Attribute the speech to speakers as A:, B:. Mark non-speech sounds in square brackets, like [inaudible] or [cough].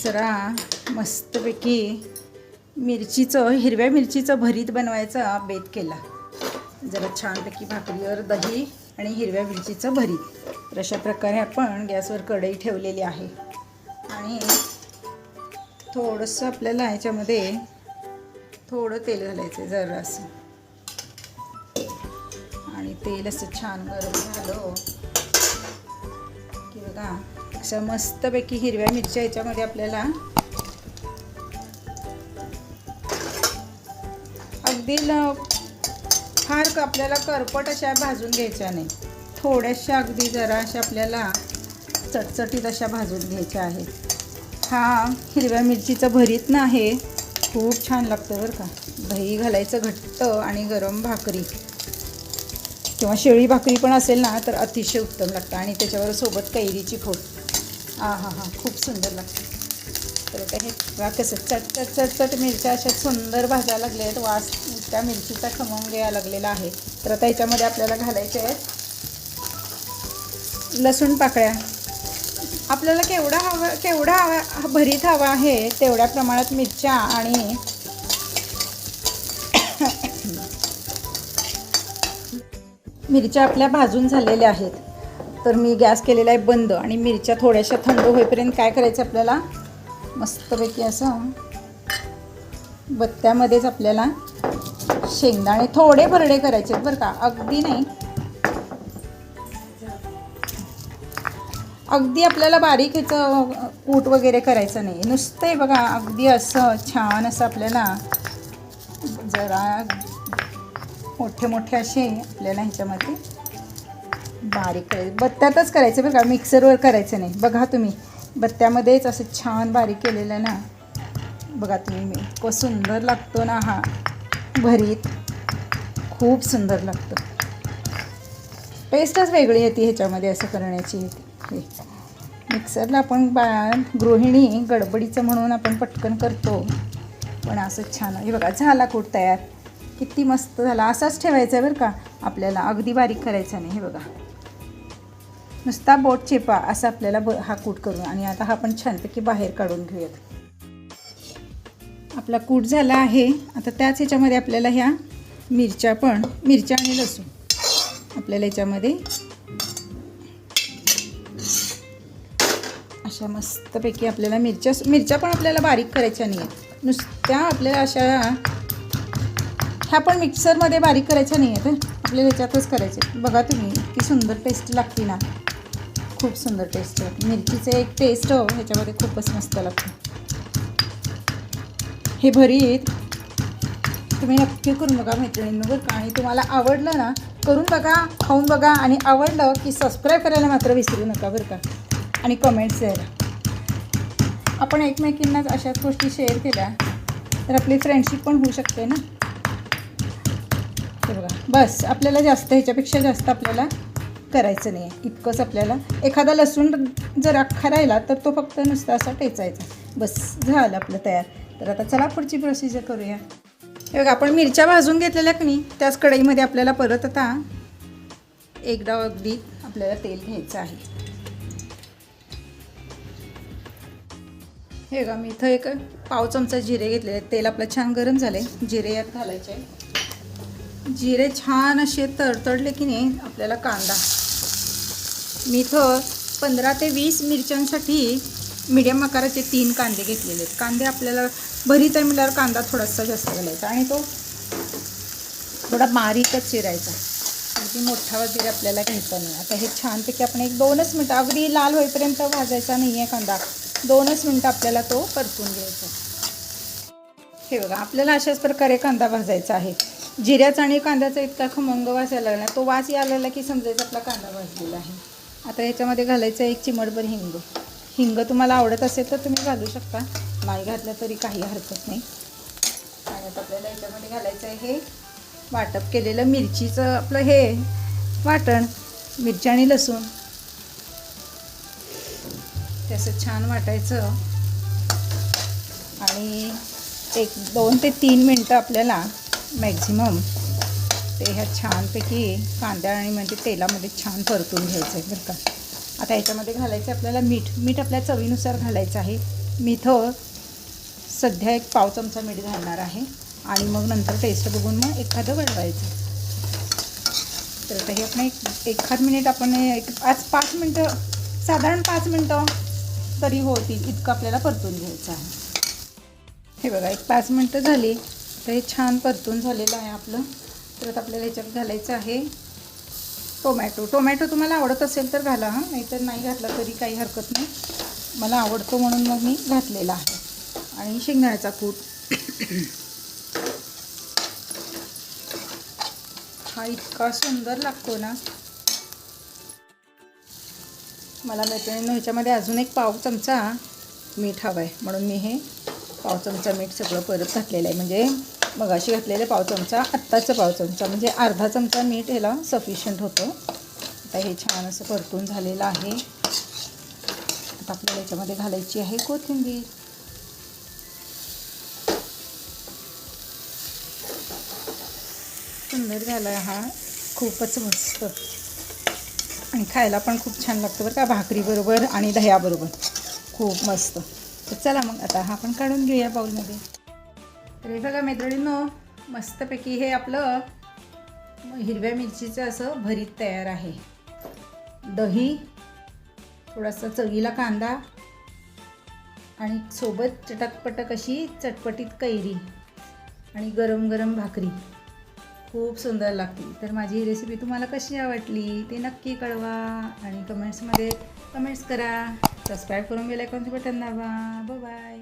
A: जरा मस्तपैकी मिरचीचं हिरव्या मिरचीचं भरीत बनवायचा बेत केला. जरा छानपैकी भाकरीवर दही आणि हिरव्या मिरचीचं भरीत तर अशा प्रकारे आपण गॅसवर कढई ठेवलेली आहे. आणि थोडंसं आपल्याला ह्याच्यामध्ये थोडं तेल घालायचं आहे जरासं. आणि तेल असं छान गरम झालं की बघा अशा मस्तपैकी हिरव्या मिरच्या याच्यामध्ये आपल्याला अगदी फार आपल्याला करपट अशा भाजून घ्यायच्या नाही. थोड्याशा अगदी जरा अशा आपल्याला चटचटीत अशा भाजून घ्यायच्या आहेत. हा हिरव्या मिरचीचं भरीत ना आहे खूप छान लागतं बरं का. दही घालायचं घट्ट आणि गरम भाकरी. किंवा शेळी भाकरी पण असेल ना तर अतिशय उत्तम लागतं. आणि त्याच्यावर सोबत कैरीची फोड. हां हां हां. खूप सुंदर लागतं. तर आता हे बघा कसं चट चट चट चट मिरच्या अशा सुंदर भाजायला लागल्या आहेत. वास त्या मिरचीचा खमंग यायला लागलेला आहे. तर आता ह्याच्यामध्ये आपल्याला घालायचे आहेत लसूण पाकळ्या. आपल्याला केवढा हवा केवढा हवा भरीत हवा आहे तेवढ्या प्रमाणात मिरच्या आणि [coughs] मिरच्या आपल्या भाजून झालेल्या आहेत. तर मी गॅस केलेला आहे बंद आणि मिरच्या थोड्याशा थंड होईपर्यंत काय करायचं आपल्याला? मस्तपैकी असं बत्त्यामध्येच आपल्याला शेंगदाणे थोडे भरडे करायचे आहेत बरं का. अगदी नाही. अगदी आपल्याला बारीक ह्याचं कूट वगैरे करायचं नाही. नुसतं आहे बघा अगदी असं छान असं आपल्याला जरा मोठे मोठे असे आपल्याला ह्याच्यामध्ये बारीक करायचं बत्त्यातच करायचं बरं का मिक्सरवर करायचं नाही. बघा तुम्ही बत्त्यामध्येच असं छान बारीक केलेलं आहे ना. बघा तुम्ही मी इतकं सुंदर लागतो ना हा. भरीत. खूप सुंदर लागतं. पेस्टच वेगळी येते ह्याच्यामध्ये असं करण्याची. हे. मिक्सरला आपण बा गृहिणी गडबडीचं म्हणून आपण पटकन करतो. पण असं छान हे बघा झाला कूट तयार. किती मस्त झाला. असाच ठेवायचा आहे बरं का आपल्याला. अगदी बारीक करायचा नाही हे बघा. नुसता बोट चेपा असं आपल्याला ब हा कूट करून आणि आता हा आपण छानपैकी बाहेर काढून घेऊयात. आपला कूट झाला आहे. आता त्याच ह्याच्यामध्ये आपल्याला ह्या मिरच्या पण मिरच्या आणि लसूण आपल्याला याच्यामध्ये. अशा मस्तपैकी आपल्याला मिरच्या मिरच्या पण आपल्याला बारीक करायच्या नाही आहेत नुसत्या आपल्याला अशा ह्या पण मिक्सरमध्ये बारीक करायच्या नाही आहेत आपल्याला ह्याच्यातच करायचे. बघा तुम्ही इतकी सुंदर टेस्ट लागते ना. खूप सुंदर टेस्ट लागते मिरचीचं एक टेस्ट हो, ह्याच्यामध्ये खूपच मस्त लागतं. हे भरीत तुम्ही नक्की करून बघा मैत्रिणींवर बरं का? आणि तुम्हाला आवडलं ना करून बघा खाऊन बघा आणि आवडलं की सबस्क्राईब करायला मात्र विसरू नका बरं का? आणि कमेंट्स द्यायला. आपण एकमेकींनाच अशाच गोष्टी शेअर केल्या तर आपली फ्रेंडशिप पण होऊ शकते ना? हे बघा बस आपल्याला जास्त ह्याच्यापेक्षा जास्त आपल्याला करायचं नाही आहे इतकंच आपल्याला एखादा लसूण जर अख्खा राहिला तर तो फक्त नुसता असा टेचायचा. बस झालं आपलं तयार. तर आता चला पुढची प्रोसिजर करूया. हे बघा आपण मिरच्या भाजून घेतलेल्या की नाही त्याच कढईमध्ये आपल्याला परत आता एकदा अगदी आपल्याला तेल घ्यायचं आहे. हे बघा मी इथं एक पाव चमचा जिरे घेतलेले तेल आपलं छान गरम झाले जिरे यात घालायचे जिरे छान असे तडतडले की नाही आपल्याला कांदा. मी इथं पंधरा ते वीस मिरच्यांसाठी मिडियम आकाराचे तीन कांदे घेतलेले आहेत. कांदे आपल्याला भरीत आहे म्हटल्यावर कांदा थोडासा जास्त घालायचा आणि तो थोडा बारीकच चिरायचा. अगदी मोठा वगैरे आपल्याला घ्यायचा नाही. आता हे छानपैकी आपण एक दोनच मिनटं अगदी लाल होईपर्यंत भाजायचा नाही आहे कांदा. दोनच मिनटं आपल्याला तो परतून घ्यायचा. हे बघा आपल्याला अशाच प्रकारे कांदा भाजायचा आहे. जिऱ्याचा आणि कांद्याचा इतका खमंग वास यायला लागला तो वास यायला लागला की समजायचं आपला कांदा भाजलेला आहे. आता याच्यामध्ये घालायचं एक चिमटभर हिंग. हिंग तुम्हाला आवडत असेल तर तुम्ही घालू शकता. नाही घातलं तरी काही हरकत नाही. आणि आता आपल्याला याच्यामध्ये घालायचं आहे हे वाटप केलेलं मिरचीचं आपलं हे वाटण मिरची आणि लसूण. ते असं छान वाटायचं. आणि एक दोन ते तीन मिनटं आपल्याला मॅक्झिमम ते ह्या छानपैकी कांद्या आणि म्हणजे तेलामध्ये छान परतून घ्यायचं आहे बरं का. आता ह्याच्यामध्ये घालायचं आहे आपल्याला मीठ. मीठ आपल्या चवीनुसार घालायचं आहे. मिथं हो, सध्या एक पाव चमचा मीठ घालणार आहे. आणि मग नंतर टेस्ट बघून मग एखादं वळवायचं तर आता हे आपण एक एखाद मिनिट आपण एक पाच पाच मिनटं साधारण पाच मिनटं तरी होतील. इतकं आपल्याला परतून घ्यायचं आहे. हे बघा एक पाच मिनटं झाली. तर हे छान परतून झालेलं आहे आपलं. परत आपल्याला ह्याच्यात घालायचं आहे. टोमॅटो. टोमॅटो तुम्हाला आवडत असेल तर घाला हां. नाहीतर नाही घातला तरी काही हरकत नाही. मला आवडतो म्हणून मग मी घातलेला आहे. आणि शेंगदाण्याचा कूट. हा इतका सुंदर लागतो ना. मला मैत्रिणीनं ह्याच्यामध्ये अजून एक पाव चमचा मीठ हवं आहे म्हणून मी हे पाव चमचा मीठ सगळं परत घातलेलं आहे. म्हणजे मगाशी घातलेले पाव चमचा आत्ताचं पाव चमचा. म्हणजे अर्धा चमचा मीठ ह्याला सफिशियंट होतं. आता हे छान असं परतून झालेलं आहे. आता आपल्याला याच्यामध्ये घालायची आहे कोथिंबीर. सुंदर झाला हा. खूपच मस्त. आणि खायला पण खूप छान लागतं बरं का भाकरीबरोबर आणि दह्याबरोबर खूप मस्त. तर चला मग आता हा आपण काढून घेऊया बाऊलमध्ये तर हे बघा मैत्रिणींनो मस्तपैकी हे आपलं हिरव्या मिरचीचं असं भरीत तयार आहे. दही थोडासा चवीला कांदा आणि सोबत चटकपटक अशी चटपटीत कैरी आणि गरम गरम भाकरी. खूप सुंदर लागते तर माझी ही रेसिपी तुम्हाला कशी आवडली ते नक्की कळवा आणि कमेंट्समध्ये कमेंट्स करा. सबस्क्राईब करून गेला कोणते बटन दाबा. बाय